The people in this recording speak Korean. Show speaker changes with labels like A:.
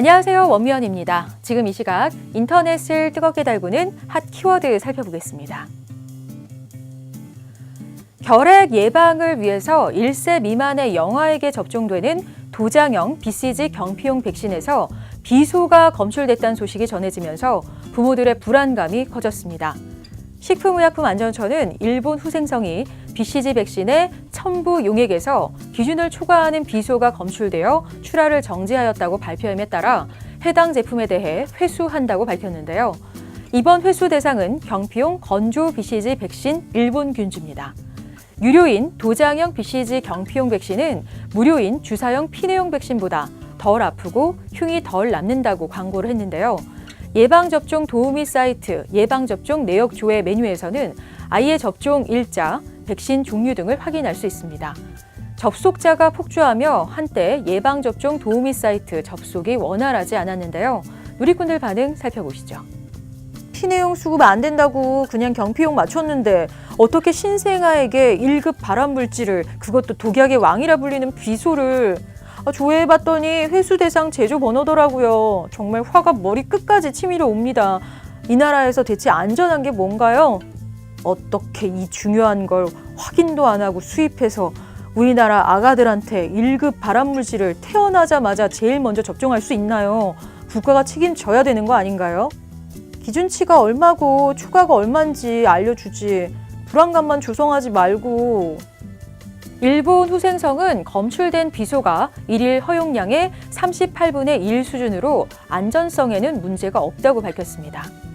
A: 안녕하세요. 원미연입니다. 지금 이 시각 인터넷을 뜨겁게 달구는 핫 키워드 살펴보겠습니다. 결핵 예방을 위해서 1세 미만의 영아에게 접종되는 도장형 BCG 경피용 백신에서 비소가 검출됐다는 소식이 전해지면서 부모들의 불안감이 커졌습니다. 식품의약품안전처는 일본 후생성이 BCG 백신의 첨부 용액에서 기준을 초과하는 비소가 검출되어 출하를 정지하였다고 발표함에 따라 해당 제품에 대해 회수한다고 밝혔는데요. 이번 회수 대상은 경피용 건조 BCG 백신 일본 균주입니다. 유료인 도장형 BCG 경피용 백신은 무료인 주사형 피내용 백신보다 덜 아프고 흉이 덜 남는다고 광고를 했는데요. 예방접종 도우미 사이트 예방접종 내역 조회 메뉴에서는 아이의 접종 일자, 백신 종류 등을 확인할 수 있습니다. 접속자가 폭주하며 한때 예방접종 도우미 사이트 접속이 원활하지 않았는데요. 누리꾼들 반응 살펴보시죠. 피내용 수급 안 된다고 그냥 경피용 맞췄는데 어떻게 신생아에게 1급 발암 물질을 그것도 독약의 왕이라 불리는 비소를 아, 조회해봤더니 회수 대상 제조 번호더라고요. 정말 화가 머리 끝까지 치밀어 옵니다. 이 나라에서 대체 안전한 게 뭔가요? 어떻게 이 중요한 걸 확인도 안 하고 수입해서 우리나라 아가들한테 1급 발암 물질을 태어나자마자 제일 먼저 접종할 수 있나요? 국가가 책임져야 되는 거 아닌가요? 기준치가 얼마고 초과가 얼마인지 알려주지 불안감만 조성하지 말고 일본 후생성은 검출된 비소가 일일 허용량의 38분의 1 수준으로 안전성에는 문제가 없다고 밝혔습니다.